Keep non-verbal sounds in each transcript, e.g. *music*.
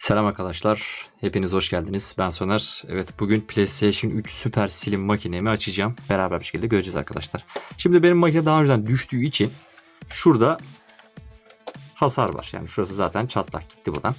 Selam arkadaşlar. Hepiniz hoş geldiniz. Ben Soner. Evet bugün PlayStation 3 Super Slim makinemi açacağım. Beraber bir şekilde göreceğiz arkadaşlar. Şimdi benim makine daha önceden düştüğü için şurada hasar var. Yani şurası zaten çatlak gitti buradan.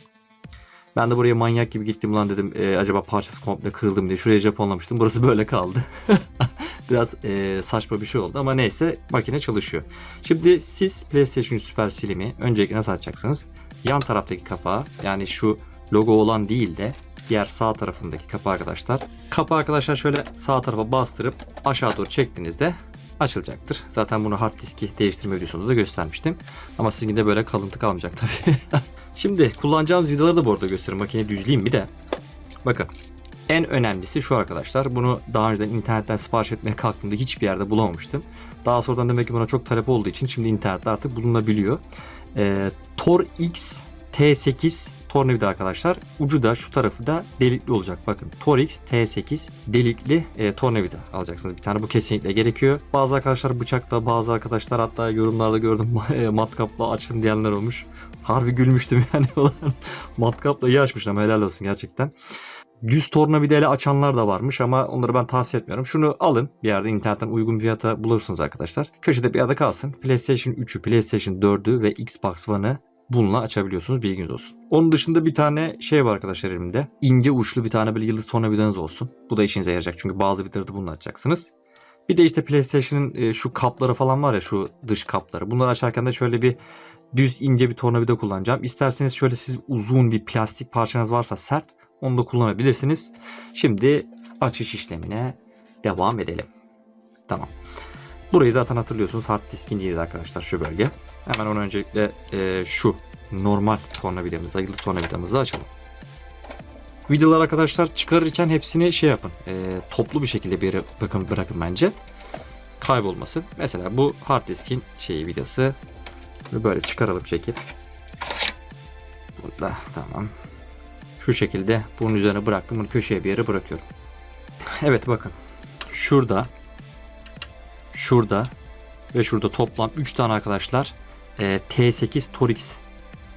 Ben de buraya manyak gibi gittim lan dedim. e, acaba parçası komple kırıldı mı diye. Şuraya Japonlamıştım. Burası böyle kaldı. *laughs* Biraz e, saçma bir şey oldu ama neyse makine çalışıyor. Şimdi siz PlayStation Super Slim'i öncelikle nasıl açacaksınız? Yan taraftaki kapağı yani şu logo olan değil de diğer sağ tarafındaki kapağı arkadaşlar. Kapağı arkadaşlar şöyle sağ tarafa bastırıp aşağı doğru çektiğinizde açılacaktır. Zaten bunu hard diski değiştirme videosunda da göstermiştim. Ama sizin de böyle kalıntı kalmayacak tabii. *laughs* Şimdi kullanacağımız vidaları da bu arada göstereyim. Makineyi düzleyeyim bir de. Bakın en önemlisi şu arkadaşlar. Bunu daha önceden internetten sipariş etmeye kalktığımda hiçbir yerde bulamamıştım. Daha sonradan demek ki buna çok talep olduğu için şimdi internette artık bulunabiliyor. Ee, Tor X T8 tornavida arkadaşlar. Ucu da şu tarafı da delikli olacak. Bakın Tor X T8 delikli e, tornavida alacaksınız. Bir tane bu kesinlikle gerekiyor. Bazı arkadaşlar bıçakla bazı arkadaşlar hatta yorumlarda gördüm *laughs* e, matkapla açtım diyenler olmuş. Harbi gülmüştüm *laughs* yani. Matkapla iyi açmış ama helal olsun gerçekten. Düz tornavida ile açanlar da varmış ama onları ben tavsiye etmiyorum. Şunu alın bir yerde internetten uygun fiyata bulursunuz arkadaşlar. Köşede bir yerde kalsın. PlayStation 3'ü, PlayStation 4'ü ve Xbox One'ı bununla açabiliyorsunuz bilginiz olsun. Onun dışında bir tane şey var arkadaşlar elimde. İnce uçlu bir tane böyle yıldız tornavidanız olsun. Bu da işinize yarayacak çünkü bazı vidaları bununla açacaksınız. Bir de işte PlayStation'ın e, şu kapları falan var ya şu dış kapları. Bunları açarken de şöyle bir düz ince bir tornavida kullanacağım. İsterseniz şöyle siz uzun bir plastik parçanız varsa sert onu da kullanabilirsiniz. Şimdi açış işlemine devam edelim. Tamam. Burayı zaten hatırlıyorsunuz hard diskin yeri arkadaşlar şu bölge. Hemen onu öncelikle e, şu normal tornavidamızı, yıldız tornavidamızı açalım. Videolar arkadaşlar çıkarırken hepsini şey yapın. e, toplu bir şekilde bir yere bakın bırakın bence. Kaybolmasın. Mesela bu hard diskin şeyi vidası. Böyle çıkaralım çekip. Burada tamam. Şu şekilde bunun üzerine bıraktım. Bunu köşeye bir yere bırakıyorum. Evet bakın. Şurada şurada ve şurada toplam 3 tane arkadaşlar e, T8 Torix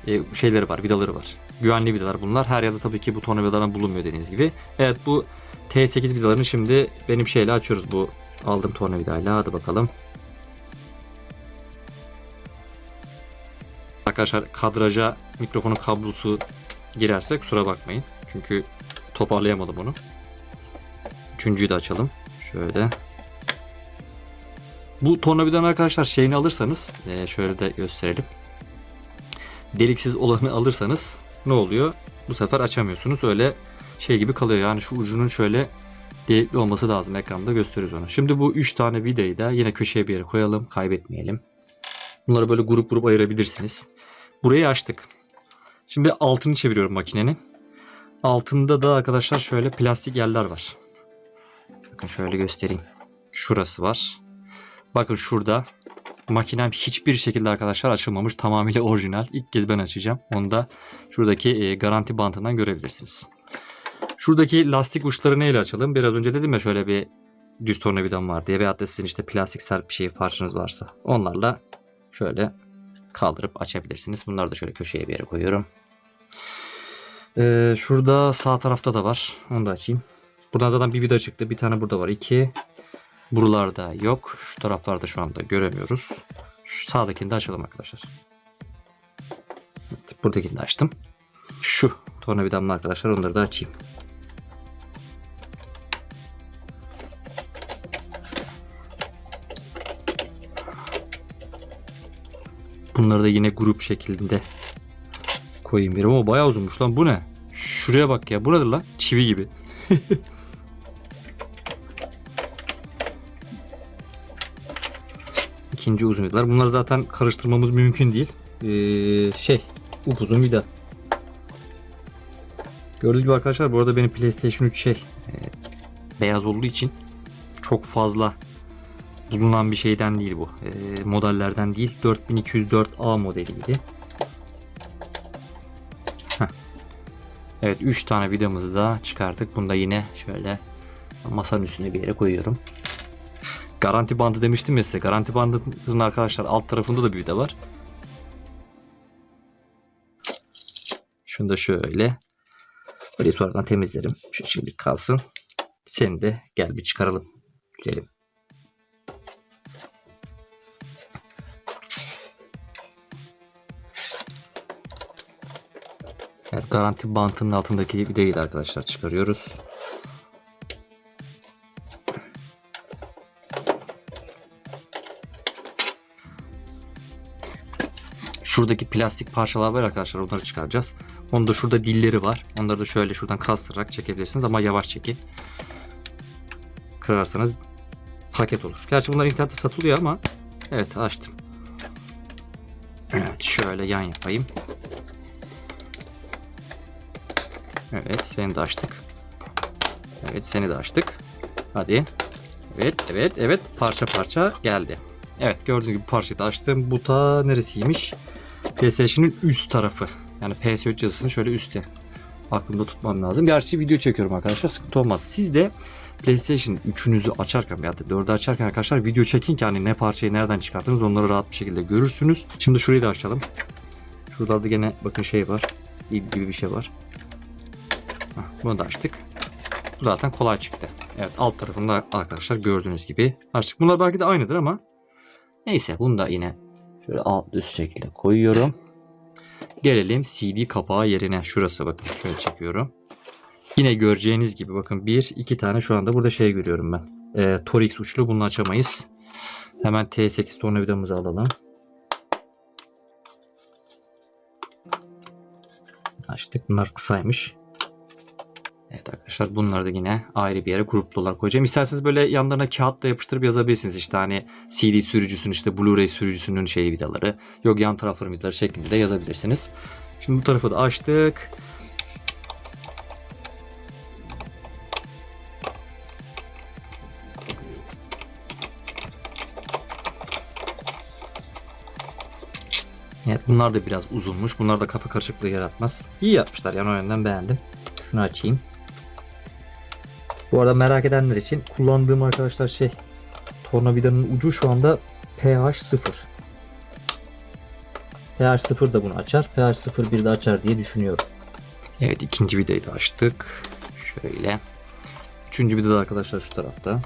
e, şeyleri var, vidaları var. Güvenli vidalar bunlar. Her yerde tabii ki bu tornavidalardan bulunmuyor dediğiniz gibi. Evet bu T8 vidalarını şimdi benim şeyle açıyoruz bu aldım tornavidayla. Hadi bakalım. Arkadaşlar kadraja mikrofonun kablosu girerse kusura bakmayın. Çünkü toparlayamadım onu. Üçüncüyü de açalım. Şöyle. Bu tornavidanın arkadaşlar şeyini alırsanız e, şöyle de gösterelim. Deliksiz olanı alırsanız ne oluyor? Bu sefer açamıyorsunuz. Öyle şey gibi kalıyor. Yani şu ucunun şöyle delikli olması lazım. Ekranda gösteriyoruz onu. Şimdi bu 3 tane vidayı da yine köşeye bir yere koyalım. Kaybetmeyelim. Bunları böyle grup grup ayırabilirsiniz. Burayı açtık. Şimdi altını çeviriyorum makinenin. Altında da arkadaşlar şöyle plastik yerler var. Bakın şöyle göstereyim. Şurası var. Bakın şurada makinem hiçbir şekilde arkadaşlar açılmamış. Tamamıyla orijinal. İlk kez ben açacağım. Onu da şuradaki e, garanti bantından görebilirsiniz. Şuradaki lastik uçları neyle açalım? Biraz önce dedim ya şöyle bir düz tornavidam var diye. Veyahut da sizin işte plastik sert bir şey parçanız varsa. Onlarla şöyle kaldırıp açabilirsiniz. Bunları da şöyle köşeye bir yere koyuyorum. Ee, şurada sağ tarafta da var. Onu da açayım. Buradan zaten bir vida çıktı. Bir tane burada var. İki. Buralarda yok. Şu taraflarda şu anda göremiyoruz. Şu sağdakini de açalım arkadaşlar. Evet, buradakini de açtım. Şu tornavidamla arkadaşlar onları da açayım. Bunları da yine grup şeklinde koyayım bir ama bayağı uzunmuş lan bu ne? Şuraya bak ya bu nedir lan? Çivi gibi. *laughs* İkinci uzun vidalar. Bunları zaten karıştırmamız mümkün değil. Ee, şey upuzun vida. Gördüğünüz gibi arkadaşlar bu arada benim PlayStation 3 şey e, beyaz olduğu için çok fazla bulunan bir şeyden değil bu. E, modellerden değil. 4204A modeliydi. Heh. Evet 3 tane vidamızı da çıkarttık. Bunu da yine şöyle masanın üstüne bir yere koyuyorum. Garanti bandı demiştim ya size. Garanti bandının arkadaşlar alt tarafında da bir vida var. Şunu da şöyle Burayı sonradan temizlerim. Şu şimdi kalsın. Seni de gel bir çıkaralım. Güzelim. Evet, garanti bantının altındaki vidayı da arkadaşlar çıkarıyoruz. Şuradaki plastik parçalar var arkadaşlar onları çıkaracağız. Onda şurada dilleri var. Onları da şöyle şuradan kastırarak çekebilirsiniz ama yavaş çekin. Kırarsanız paket olur. Gerçi bunlar internette satılıyor ama evet açtım. Evet şöyle yan yapayım. Evet seni de açtık. Evet seni de açtık. Hadi. Evet evet evet parça parça geldi. Evet gördüğünüz gibi parçayı da açtım. Bu ta neresiymiş? PlayStation'ın üst tarafı. Yani PS3 yazısını şöyle üstte. Aklımda tutmam lazım. Gerçi video çekiyorum arkadaşlar. Sıkıntı olmaz. Siz de PlayStation 3'ünüzü açarken ya da 4'ü açarken arkadaşlar video çekin ki hani ne parçayı nereden çıkarttınız onları rahat bir şekilde görürsünüz. Şimdi şurayı da açalım. Şuralarda gene bakın şey var. İp gibi bir şey var. Bunu da açtık. Bu zaten kolay çıktı. Evet alt tarafında arkadaşlar gördüğünüz gibi açtık. Bunlar belki de aynıdır ama neyse bunu da yine şöyle alt üst şekilde koyuyorum. Gelelim CD kapağı yerine. Şurası bakın şöyle çekiyorum. Yine göreceğiniz gibi bakın bir iki tane şu anda burada şey görüyorum ben. E, Torx uçlu bunu açamayız. Hemen T8 tornavidamızı alalım. Açtık. Bunlar kısaymış. Evet arkadaşlar bunları da yine ayrı bir yere gruplu olarak koyacağım. İsterseniz böyle yanlarına kağıtla yapıştırıp yazabilirsiniz. İşte hani CD sürücüsünün işte Blu-ray sürücüsünün şeyi vidaları. Yok yan tarafların vidaları şeklinde de yazabilirsiniz. Şimdi bu tarafı da açtık. Evet bunlar da biraz uzunmuş. Bunlar da kafa karışıklığı yaratmaz. İyi yapmışlar yani o yönden beğendim. Şunu açayım. Bu arada merak edenler için kullandığım arkadaşlar şey tornavidanın ucu şu anda pH 0. pH 0 da bunu açar. pH 0 bir de açar diye düşünüyorum. Evet ikinci vidayı da açtık. Şöyle. Üçüncü vida da arkadaşlar şu tarafta.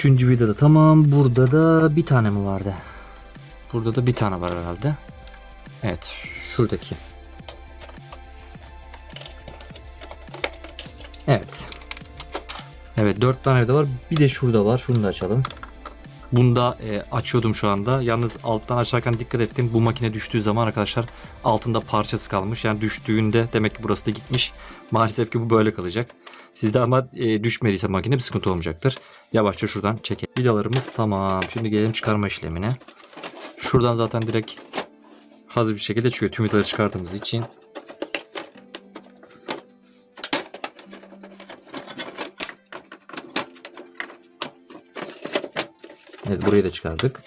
Üçüncü vidada tamam. Burada da bir tane mi vardı? Burada da bir tane var herhalde. Evet. Şuradaki. Evet. Evet dört tane de var. Bir de şurada var. Şunu da açalım. Bunda e, açıyordum şu anda. Yalnız alttan açarken dikkat ettim. Bu makine düştüğü zaman arkadaşlar altında parçası kalmış. Yani düştüğünde demek ki burası da gitmiş. Maalesef ki bu böyle kalacak. Sizde ama e, düşmediyse makine bir sıkıntı olmayacaktır. Yavaşça şuradan çekelim. Vidalarımız tamam. Şimdi gelelim çıkarma işlemine. Şuradan zaten direkt hazır bir şekilde çıkıyor. Tüm vidaları çıkardığımız için. Evet burayı da çıkardık.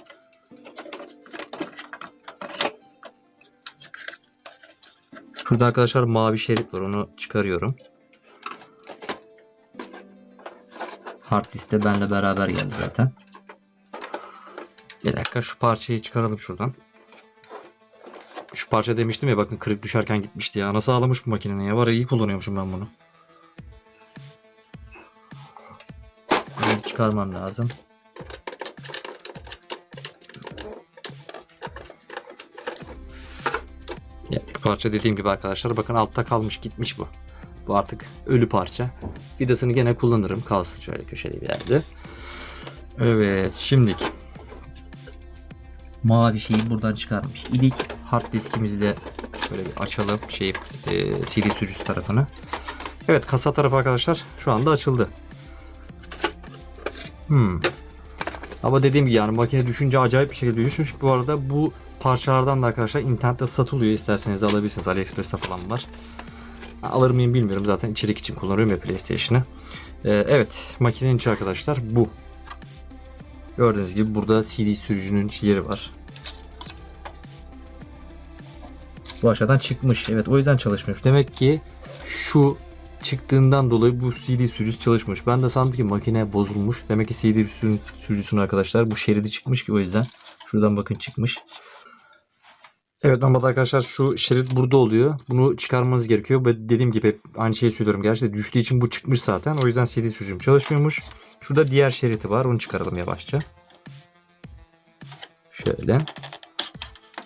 Şurada arkadaşlar mavi şerit var. Onu çıkarıyorum. Hard disk de benle beraber geldi zaten. Bir dakika şu parçayı çıkaralım şuradan. Şu parça demiştim ya bakın kırık düşerken gitmişti ya. Nasıl ağlamış bu makinenin ya. Var ya iyi kullanıyormuşum ben bunu. Bunu çıkarmam lazım. Ya, parça dediğim gibi arkadaşlar bakın altta kalmış gitmiş bu. Bu artık ölü parça. Vidasını gene kullanırım. Kalsın şöyle köşede bir yerde. Evet şimdilik mavi şeyi buradan çıkarmış idik. Hard diskimizi de şöyle bir açalım şey e, CD sürücüsü tarafını. Evet kasa tarafı arkadaşlar şu anda açıldı. Hmm. Ama dediğim gibi yani makine düşünce acayip bir şekilde düşmüş. Bu arada bu parçalardan da arkadaşlar internette satılıyor. İsterseniz de alabilirsiniz. AliExpress'te falan var. Alır mıyım bilmiyorum. Zaten içerik için kullanıyorum ya PlayStation'ı. Ee, evet. Makinenin içi arkadaşlar bu. Gördüğünüz gibi burada CD sürücünün yeri var. Bu aşağıdan çıkmış. Evet o yüzden çalışmıyor. Demek ki şu çıktığından dolayı bu CD sürücüsü çalışmış. Ben de sandım ki makine bozulmuş. Demek ki CD sürü- sürücüsünün arkadaşlar bu şeridi çıkmış ki o yüzden. Şuradan bakın çıkmış. Evet normalde arkadaşlar şu şerit burada oluyor. Bunu çıkarmanız gerekiyor. Ve dediğim gibi hep aynı şeyi söylüyorum. Gerçi düştüğü için bu çıkmış zaten. O yüzden CD sürücüm çalışmıyormuş. Şurada diğer şeriti var. Onu çıkaralım yavaşça. Şöyle.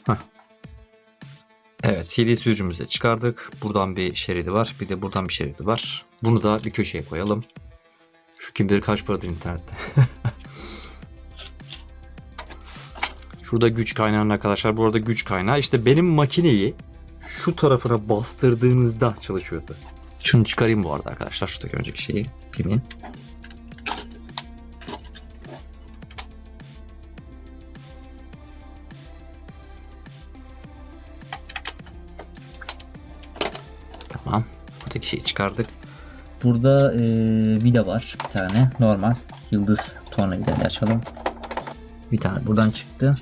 Hah. Evet CD sürücümüzü çıkardık. Buradan bir şeridi var. Bir de buradan bir şeridi var. Bunu da bir köşeye koyalım. Şu kim bilir kaç paradır internette. *laughs* Şurada güç kaynağının arkadaşlar. Bu arada güç kaynağı. İşte benim makineyi şu tarafına bastırdığınızda çalışıyordu. Şunu çıkarayım bu arada arkadaşlar. Şuradaki önceki şeyi. Pimin. Tamam. Buradaki şeyi çıkardık. Burada e, vida var bir tane normal yıldız tornavidayla açalım. Bir tane buradan çıktı.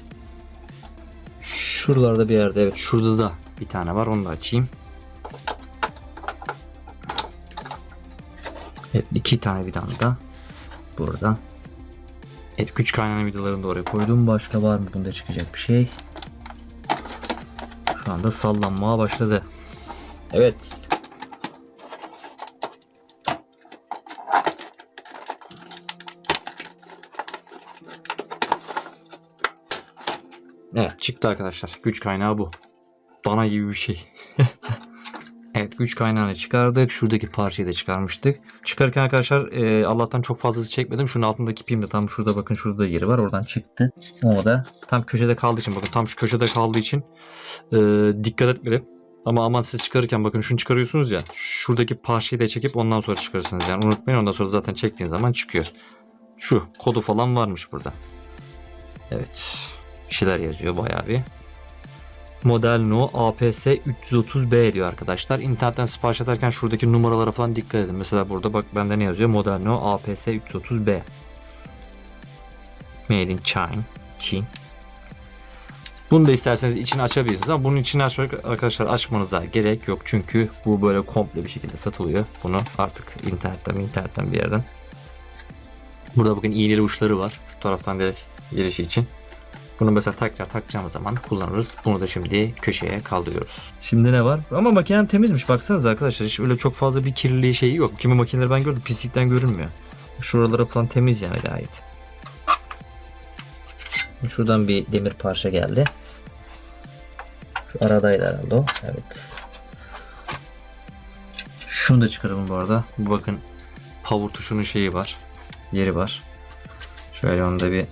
Şuralarda bir yerde evet şurada da bir tane var onu da açayım. Evet iki tane vidam da burada. Evet güç kaynağı vidalarını da oraya. Koydum başka var mı bunda çıkacak bir şey? Şu anda sallanmaya başladı. Evet. Evet çıktı arkadaşlar. Güç kaynağı bu. Bana gibi bir şey. *laughs* evet güç kaynağını çıkardık. Şuradaki parçayı da çıkarmıştık. Çıkarken arkadaşlar e, Allah'tan çok fazlası çekmedim. Şunun altındaki pim de tam şurada bakın şurada da yeri var. Oradan çıktı. O da tam köşede kaldığı için bakın tam şu köşede kaldığı için e, dikkat etmedim. Ama aman siz çıkarırken bakın şunu çıkarıyorsunuz ya. Şuradaki parçayı da çekip ondan sonra çıkarırsınız. Yani unutmayın ondan sonra zaten çektiğiniz zaman çıkıyor. Şu kodu falan varmış burada. Evet. Bir şeyler yazıyor bayağı bir. Model No APS 330B diyor arkadaşlar. İnternetten sipariş ederken şuradaki numaralara falan dikkat edin. Mesela burada bak bende ne yazıyor? Model No APS 330B. Made in China. Çin. Bunu da isterseniz içini açabilirsiniz ama bunun içini açmak arkadaşlar açmanıza gerek yok. Çünkü bu böyle komple bir şekilde satılıyor. Bunu artık internetten internetten bir yerden. Burada bakın iğneli uçları var. Şu taraftan direkt girişi için. Bunu mesela tekrar takacağımız zaman kullanırız. Bunu da şimdi köşeye kaldırıyoruz. Şimdi ne var? Ama makinem temizmiş. Baksanıza arkadaşlar. Hiç öyle çok fazla bir kirliliği şeyi yok. Kimi makineleri ben gördüm. Pislikten görünmüyor. Şuraları falan temiz yani gayet. Şuradan bir demir parça geldi. Şu aradaydı herhalde o. Evet. Şunu da çıkaralım bu arada. Bu bakın power tuşunun şeyi var. Yeri var. Şöyle onu da bir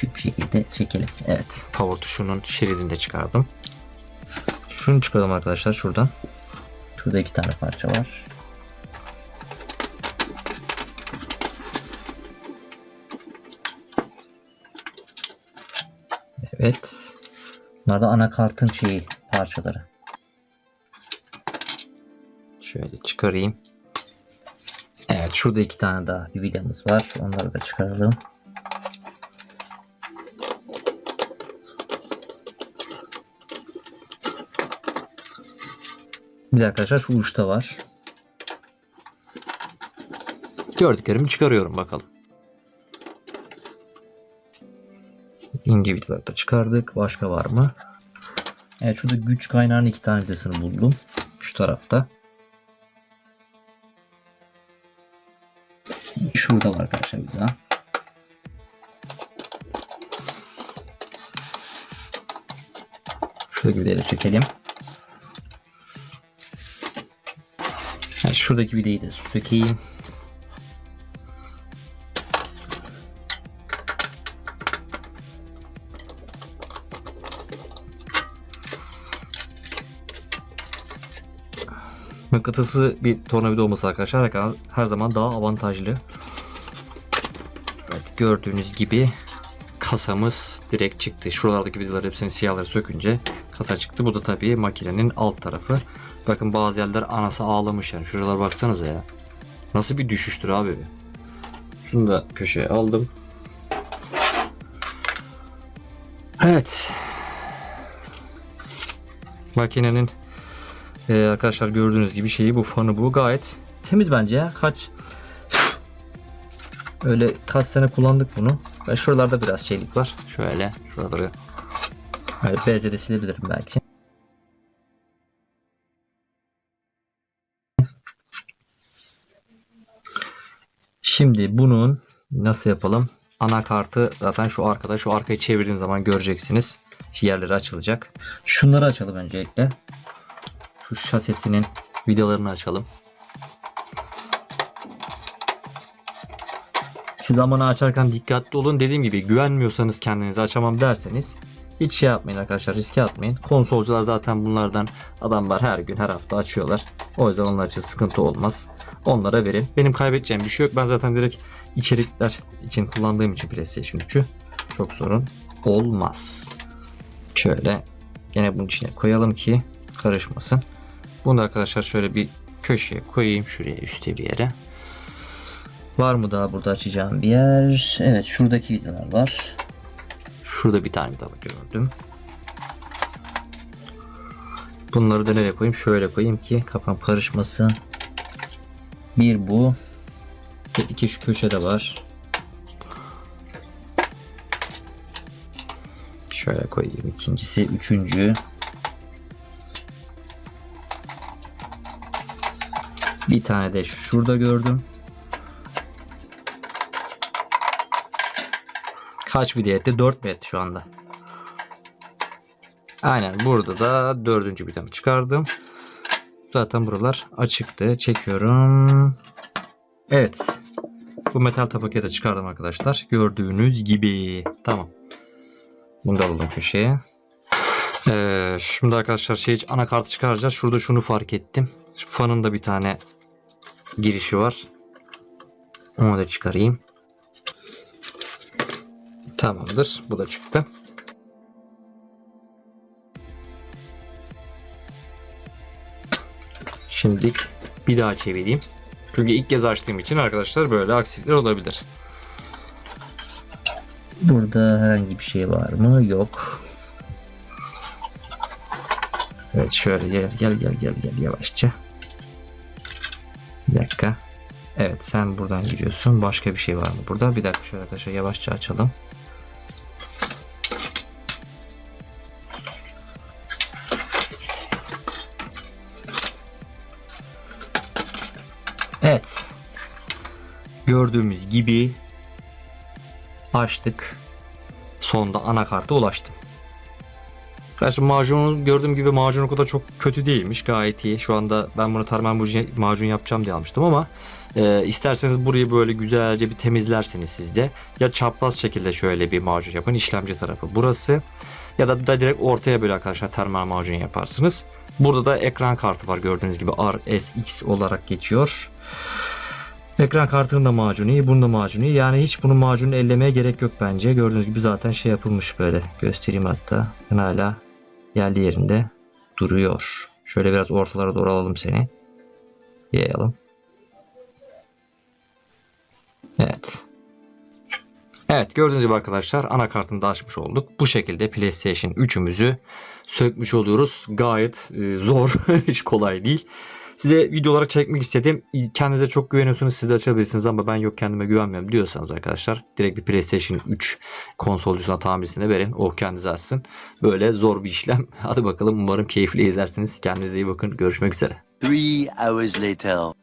Küçük bir şekilde çekelim. Evet. power tuşunun şeridini de çıkardım. Şunu çıkaralım arkadaşlar şuradan. Şurada iki tane parça var. Evet. Bunlar da anakartın şeyi parçaları. Şöyle çıkarayım. Evet şurada iki tane daha bir vidamız var. Onları da çıkaralım. Bir de arkadaşlar şu uçta var. Gördüklerimi çıkarıyorum bakalım. İnce vidaları da çıkardık. Başka var mı? Evet şurada güç kaynağının iki tane vidasını buldum. Şu tarafta. Şurada var arkadaşlar vida. Şuradaki vidayı da çekelim. Şuradaki vidayı da sökeyim. Mıknatısı bir tornavida olması arkadaşlar her- her zaman daha avantajlı. Evet, gördüğünüz gibi kasamız direkt çıktı. Şuralardaki vidaları hepsini siyahları sökünce kasa çıktı. Bu da tabii makinenin alt tarafı. Bakın bazı yerler anası ağlamış yani. Şuralara baksanıza ya. Nasıl bir düşüştür abi. Şunu da köşeye aldım. Evet. Makinenin Ee, arkadaşlar gördüğünüz gibi şeyi bu fanı bu gayet Temiz bence ya. Kaç öyle kaç sene kullandık bunu. Ve şuralarda biraz şeylik var. şöyle şuraları Böyle bezle de silebilirim belki. Şimdi bunun nasıl yapalım? anakartı zaten şu arkada şu arkayı çevirdiğin zaman göreceksiniz. Yerleri açılacak. Şunları açalım öncelikle. Şu şasisinin vidalarını açalım. Siz amanı açarken dikkatli olun. Dediğim gibi güvenmiyorsanız kendinize açamam derseniz hiç şey yapmayın arkadaşlar riske atmayın. Konsolcular zaten bunlardan adamlar her gün her hafta açıyorlar. O yüzden onlar için sıkıntı olmaz. Onlara verin. Benim kaybedeceğim bir şey yok. Ben zaten direkt içerikler için kullandığım için PlayStation 3'ü çok sorun olmaz. Şöyle gene bunun içine koyalım ki karışmasın. Bunu da arkadaşlar şöyle bir köşeye koyayım şuraya üstte bir yere. Var mı daha burada açacağım bir yer? Evet şuradaki vidalar var. Şurada bir tane daha gördüm. Bunları da nereye koyayım? Şöyle koyayım ki kafam karışmasın. Bir bu. İki şu köşede var. Şöyle koyayım. İkincisi, üçüncü. Bir tane de şurada gördüm. Kaç bir etti? 4 mi etti şu anda? Aynen burada da dördüncü tane çıkardım. Zaten buralar açıktı. Çekiyorum. Evet. Bu metal tabakayı da çıkardım arkadaşlar. Gördüğünüz gibi. Tamam. Bunu da alalım köşeye. Ee, şimdi arkadaşlar şey anakartı çıkaracağız. Şurada şunu fark ettim. Fanın da bir tane girişi var. Onu da çıkarayım. Tamamdır. Bu da çıktı. Şimdi bir daha çevireyim. Çünkü ilk kez açtığım için arkadaşlar böyle aksilikler olabilir. Burada herhangi bir şey var mı? Yok. Evet şöyle gel gel gel gel gel yavaşça. Bir dakika. Evet sen buradan giriyorsun. Başka bir şey var mı burada? Bir dakika şöyle arkadaşlar yavaşça açalım. Gördüğümüz gibi açtık. Sonunda anakarta ulaştım. Gerçi macunu gördüğüm gibi macun o kadar çok kötü değilmiş. Gayet iyi. Şu anda ben bunu tarman macun- macun yapacağım diye almıştım ama e, isterseniz burayı böyle güzelce bir temizlerseniz siz de ya çapraz şekilde şöyle bir macun yapın. işlemci tarafı burası. Ya da, da direkt ortaya böyle arkadaşlar termal macun yaparsınız. Burada da ekran kartı var gördüğünüz gibi RSX olarak geçiyor. Ekran kartının da macunu iyi, bunun da macunu iyi. Yani hiç bunun macununu ellemeye gerek yok bence. Gördüğünüz gibi zaten şey yapılmış böyle. Göstereyim hatta. Hala yerli yerinde duruyor. Şöyle biraz ortalara doğru alalım seni. Yayalım. Evet. Evet gördüğünüz gibi arkadaşlar anakartını da açmış olduk. Bu şekilde PlayStation 3'ümüzü sökmüş oluyoruz. Gayet e, zor. *laughs* Hiç kolay değil. Size video olarak çekmek istedim. Kendinize çok güveniyorsunuz siz de açabilirsiniz ama ben yok kendime güvenmiyorum diyorsanız arkadaşlar direkt bir PlayStation 3 konsolcusuna tamircisine verin. O kendinize açsın. Böyle zor bir işlem. *laughs* Hadi bakalım umarım keyifli izlersiniz. Kendinize iyi bakın. Görüşmek üzere. Three hours later.